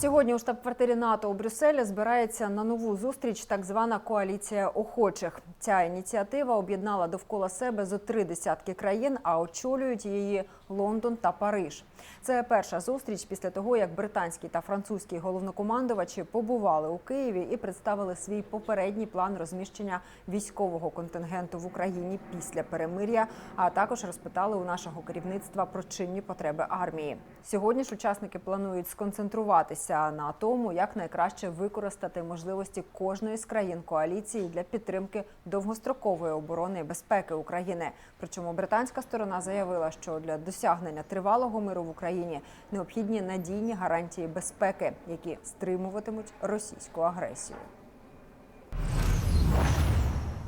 Сьогодні у штаб-квартирі НАТО у Брюсселі збирається на нову зустріч так звана коаліція охочих. Ця ініціатива об'єднала довкола себе зо три десятки країн, а очолюють її Лондон та Париж. Це перша зустріч після того, як британський та французький головнокомандувачі побували у Києві і представили свій попередній план розміщення військового контингенту в Україні після перемир'я, а також розпитали у нашого керівництва про чинні потреби армії. Сьогодні ж учасники планують сконцентруватися на тому, як найкраще використати можливості кожної з країн коаліції для підтримки довгострокової оборони і безпеки України. Причому британська сторона заявила, що для досягнення тривалого миру в Україні необхідні надійні гарантії безпеки, які стримуватимуть російську агресію.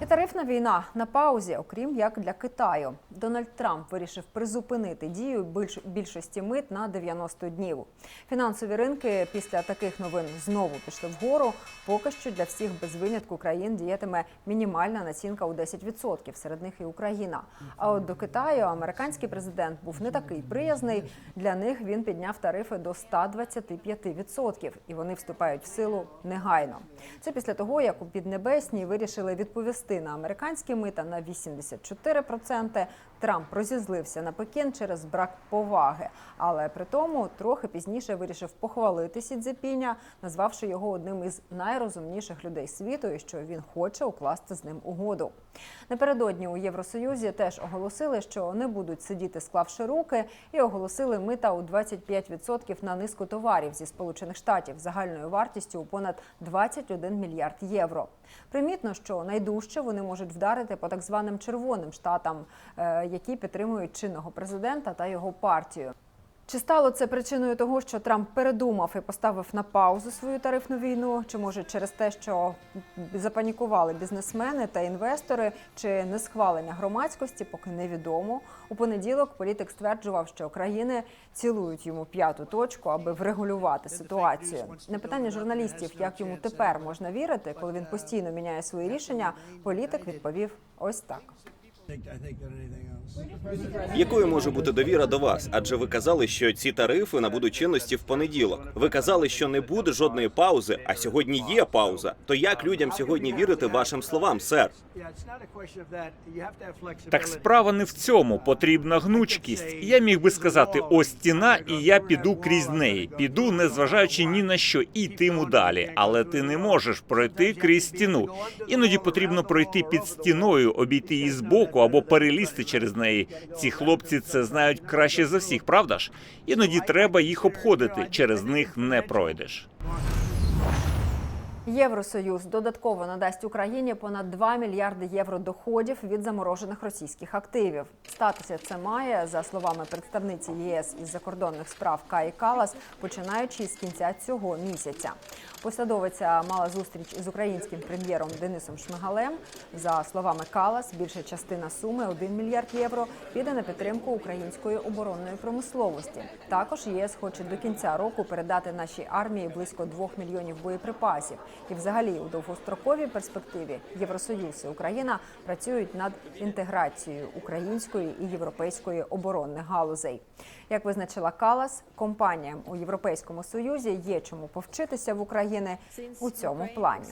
Тарифна війна на паузі, окрім як для Китаю. Дональд Трамп вирішив призупинити дію більш- більшості мит на 90 днів. Фінансові ринки після таких новин знову пішли вгору. Поки що для всіх без винятку країн діятиме мінімальна націнка у 10%, серед них і Україна. А от до Китаю американський президент був не такий приязний. Для них він підняв тарифи до 125%, і вони вступають в силу негайно. Це після того, як у Піднебесній вирішили відповісти на американські мита на 84%. Трамп розізлився на Пекін через брак поваги, але при тому трохи пізніше вирішив похвалити Сі Цзепіня, назвавши його одним із найрозумніших людей світу, і що він хоче укласти з ним угоду. Напередодні у Євросоюзі теж оголосили, що не будуть сидіти, склавши руки, і оголосили мита у 25% на низку товарів зі Сполучених Штатів загальною вартістю у понад 21 мільярд євро. Примітно, що найдужче вони можуть вдарити по так званим червоним штатам, е, які підтримують чинного президента та його партію. Чи стало це причиною того, що Трамп передумав і поставив на паузу свою тарифну війну? Чи може через те, що запанікували бізнесмени та інвестори, чи не схвалення громадськості, поки невідомо. У понеділок політик стверджував, що країни цілують йому п'яту точку, аби врегулювати ситуацію. На питання журналістів, як йому тепер можна вірити, коли він постійно міняє свої рішення, політик відповів ось так. Якою може бути довіра до вас? Адже ви казали, що ці тарифи набудуть чинності в понеділок. Ви казали, що не буде жодної паузи, а сьогодні є пауза. То як людям сьогодні вірити вашим словам, сер? Так справа не в цьому. Потрібна гнучкість. Я міг би сказати: ось стіна, і я піду крізь неї. Піду, не зважаючи ні на що, і йтиму далі. Але ти не можеш пройти крізь стіну. Іноді потрібно пройти під стіною, обійти її збоку або перелізти через неї. Ці хлопці це знають краще за всіх, правда ж? Іноді треба їх обходити. Через них не пройдеш. Євросоюз додатково надасть Україні понад 2 мільярди євро доходів від заморожених російських активів. Статися це має за словами представниці ЄС із закордонних справ Каї Калас, починаючи з кінця цього місяця. Посадовиця мала зустріч із українським прем'єром Денисом Шмигалем. За словами Калас, більша частина суми 1 мільярд євро піде на підтримку української оборонної промисловості. Також ЄС хоче до кінця року передати нашій армії близько 2 мільйонів боєприпасів. І, взагалі, у довгостроковій перспективі Євросоюз і Україна працюють над інтеграцією української і європейської оборонних галузей. Як визначила Калас, компаніям у Європейському Союзі є чому повчитися в Україні у цьому плані.